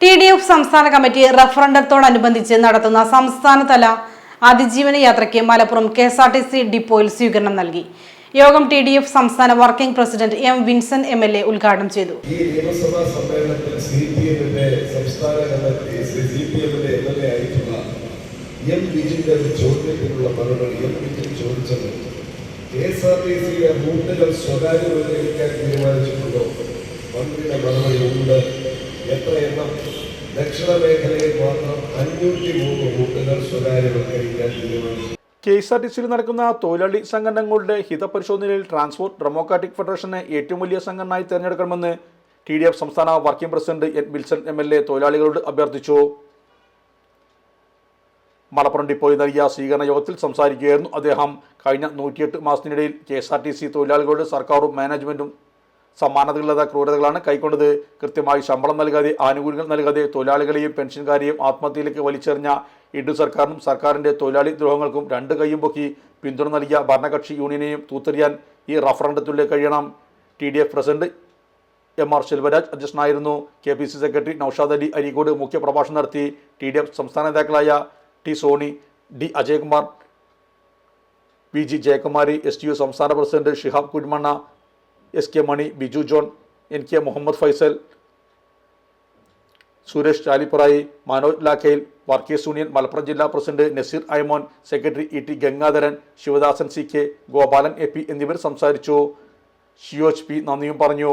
T D F സംസ്ഥാന committee റഫറണ്ടത്തോടനുബന്ധിച്ച് നടത്തുന്ന സംസ്ഥാനതല അതിജീവന യാത്രയ്ക്ക് Malappuram K S R T C ഡിപ്പോയിൽ സ്വീകരണം നൽകി. യോഗം ടി ഡി എഫ് സംസ്ഥാന working president M Vinson M L A ഉദ്ഘാടനം ചെയ്തു. ഈ നിയമസഭാ സമ്മേളനത്തിൽ ആയിട്ടുള്ള എം മറുപടി M K S R T സിയുടെ റൂട്ടുകൾ സ്വകാര്യവൽക്കരിക്കാൻ തീരുമാനിച്ചിട്ടുണ്ടോ? മന്ത്രിയുടെ മറുപടി എത്ര എണ്ണം ദക്ഷിണ മേഖലയിൽ മാത്രം അഞ്ഞൂറ്റി മൂന്ന് റൂട്ടുകൾ സ്വകാര്യവൽക്കരിക്കാൻ തീരുമാനിച്ചു. കെ എസ് ആർ ടി സിയിൽ നടക്കുന്ന തൊഴിലാളി സംഘടനകളുടെ ഹിതപരിശോധനയിൽ ട്രാൻസ്പോർട്ട് ഡെമോക്രാറ്റിക് ഫെഡറേഷനെ ഏറ്റവും വലിയ സംഘടനയായി തിരഞ്ഞെടുക്കണമെന്ന് ടി ഡി എഫ് സംസ്ഥാന working president N Wilson M L A തൊഴിലാളികളോട് അഭ്യർത്ഥിച്ചു. മലപ്പുറം ഡിപ്പോയിൽ നൽകിയ സ്വീകരണ യോഗത്തിൽ സംസാരിക്കുകയായിരുന്നു അദ്ദേഹം. കഴിഞ്ഞ നൂറ്റിയെട്ട് മാസത്തിനിടയിൽ K S R T C തൊഴിലാളികളുടെ സർക്കാരും മാനേജ്മെന്റും സമാനതകളില്ലാത്ത ക്രൂരതകളാണ് കൈക്കൊണ്ടത്. കൃത്യമായി ശമ്പളം നൽകാതെ ആനുകൂല്യങ്ങൾ നൽകാതെ തൊഴിലാളികളെയും പെൻഷൻകാരെയും ആത്മഹത്യയിലേക്ക് വലിച്ചെറിഞ്ഞ ഇടു സർക്കാരിനും സർക്കാരിന്റെ തൊഴിലാളി ദ്രോഹങ്ങൾക്കും രണ്ട് കൈയും പൊക്കി പിന്തുണ നൽകിയ ഭരണകക്ഷി യൂണിയനെയും തൂത്തെറിയാൻ ഈ റഫറണ്ടത്തിൽ കഴിയണം. T D F president M R Selvaraj അധ്യക്ഷനായിരുന്നു. K P C secretary Noushad Ali Areekode മുഖ്യപ്രഭാഷണം നടത്തി. ടി ഡി എഫ് സംസ്ഥാന നേതാക്കളായ T Soni D Ajayakumar V G Jayakumari S T U സംസ്ഥാന president Shihab Kurumanna S K Mani Biju John N K Muhammad Faisal Suresh Chalippurayi Manoj ലാഖയിൽ workers union Malappuram ജില്ലാ president Naseer Aimon secretary E T Gangadharan Sivadasan C K Gopalan A P എന്നിവർ സംസാരിച്ചു. Shiyoj P നന്ദിയും പറഞ്ഞു.